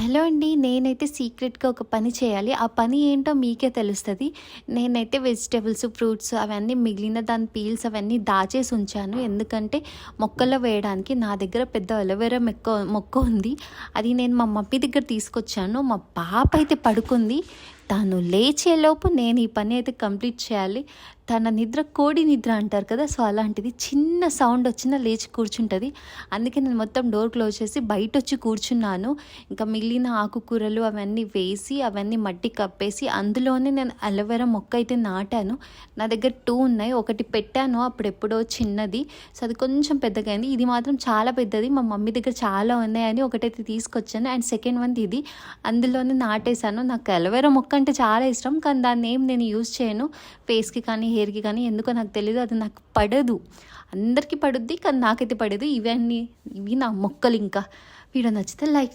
Hello అండి నేనైతే సీక్రెట్గా ఒక పని చేయాలి. ఆ పని ఏంటో మీకే తెలుస్తుంది. నేనైతే వెజిటేబుల్స్ ఫ్రూట్స్ అవన్నీ మిగిలిన దాని పీల్స్ అవన్నీ దాచేసి ఉంచాను. ఎందుకంటే మొక్కల్లో వేయడానికి నా దగ్గర పెద్ద అలోవెరా మొక్క మొక్క ఉంది. అది నేను మా మమ్మీ దగ్గర తీసుకొచ్చాను. మా పాప అయితే పడుకుంది. తను లేచేలోపు నేను ఈ పని అయితే కంప్లీట్ చేయాలి. తన నిద్ర కోడి నిద్ర అంటారు కదా సో అలాంటిది చిన్న సౌండ్ వచ్చినా లేచి కూర్చుంటుంది. అందుకే నేను మొత్తం డోర్ క్లోజ్ చేసి బయట వచ్చి కూర్చున్నాను. ఇంకా మిగిలిన ఆకుకూరలు అవన్నీ వేసి అవన్నీ మట్టి కప్పేసి అందులోనే నేను అలోవెరా మొక్క అయితే నాటాను. నా దగ్గర టూ ఉన్నాయి. ఒకటి పెట్టాను అప్పుడు ఎప్పుడో చిన్నది. సో అది కొంచెం పెద్దగా అయింది. ఇది మాత్రం చాలా పెద్దది. మా మమ్మీ దగ్గర చాలా ఉన్నాయని ఒకటైతే తీసుకొచ్చాను. అండ్ సెకండ్ వన్ ఇది. అందులోనే నాటేశాను. నాకు అలోవెరా మొక్క అంటే చాలా ఇష్టం. కానీ దాన్ని ఏం నేను యూజ్ చేయను. ఫేస్కి కానీ హెయిర్కి కానీ ఎందుకో నాకు తెలియదు అది నాకు పడదు. అందరికీ పడుద్ది కానీ నాకైతే పడదు. ఇవన్నీ ఇవి నా మొక్కలు ఇంకా. వీడియో నచ్చితే లైక్